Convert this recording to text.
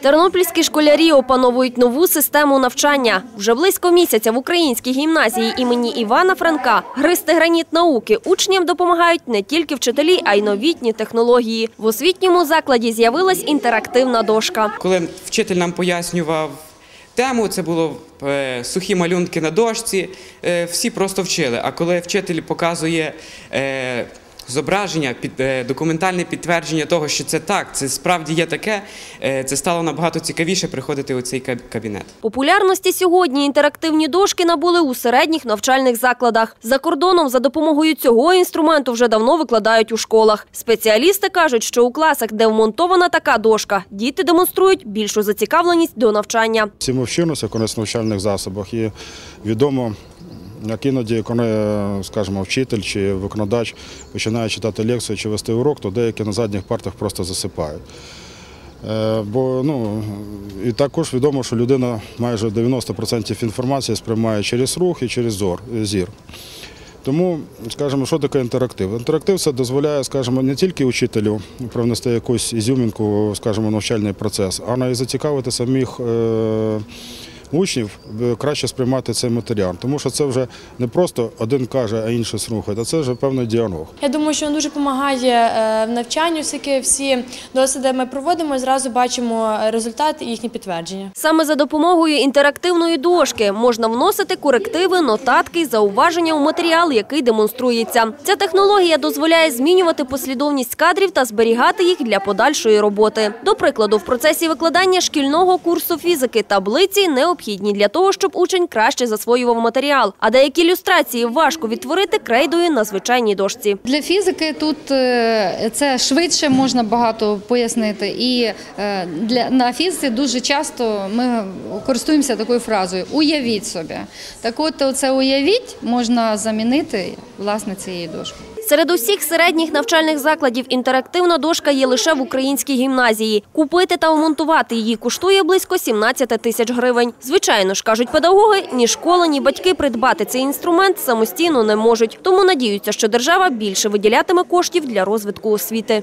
Тернопільські школярі опановують нову систему навчання. Вже близько місяця в українській гімназії імені Івана Франка гристи граніт науки учням допомагають не тільки вчителі, а й новітні технології. В освітньому закладі з'явилась інтерактивна дошка. Коли вчитель нам пояснював тему, це було е, сухі малюнки на дошці, е, всі просто вчили. А коли вчитель показує е, зображення, під, е, документальне підтвердження того, що це так, це справді є таке, е, це стало набагато цікавіше приходити у цей кабінет. Популярності сьогодні інтерактивні дошки набули у середніх навчальних закладах. За кордоном за допомогою цього інструменту вже давно викладають у школах. Спеціалісти кажуть, що у класах, де вмонтована така дошка, діти демонструють більшу зацікавленість до навчання. Всі ми вчимося в навчальних засобах і відомо, як іноді, коли, скажімо, вчитель чи викладач починає читати лекцію чи вести урок, то деякі на задніх партах просто засипають. Е, Бо ну і також відомо, що людина майже 90% інформації сприймає через рух і через зор, зір. Тому, скажімо, що таке інтерактив? Інтерактив це дозволяє, скажімо, не тільки учителю привнести якусь ізюмінку, скажімо, навчальний процес, а навіть зацікавити самих е, учнів е, краще сприймати цей матеріал. Тому що це вже не просто один каже, а інший слухає, а це вже певний діалог. Я думаю, що він дуже допомагає е, в навчанні, оскільки всі досліди ми проводимо і зразу бачимо результати і їхні підтвердження. Саме за допомогою інтерактивної дошки можна вносити корективи, нотатки й зауваження у матеріал, який демонструється. Ця технологія дозволяє змінювати послідовність кадрів та зберігати їх для подальшої роботи. До прикладу, в процесі викладання шкільного курсу фізики таблиці необхідні для того, щоб учень краще засвоював матеріал. А деякі ілюстрації важко відтворити крейдою на звичайній дошці. Для фізики тут е, це швидше можна багато пояснити. І е, для на фізиці дуже часто ми користуємося такою фразою Уявіть собі. Так от це уявіть можна замінити власне цієї дошки. Серед усіх середніх навчальних закладів інтерактивна дошка є лише в українській гімназії. Купити та вмонтувати її коштує близько 17 тисяч гривень. Звичайно ж, кажуть педагоги, ні школа, ні батьки придбати цей інструмент самостійно не можуть. Тому надіються, що держава більше виділятиме коштів для розвитку освіти.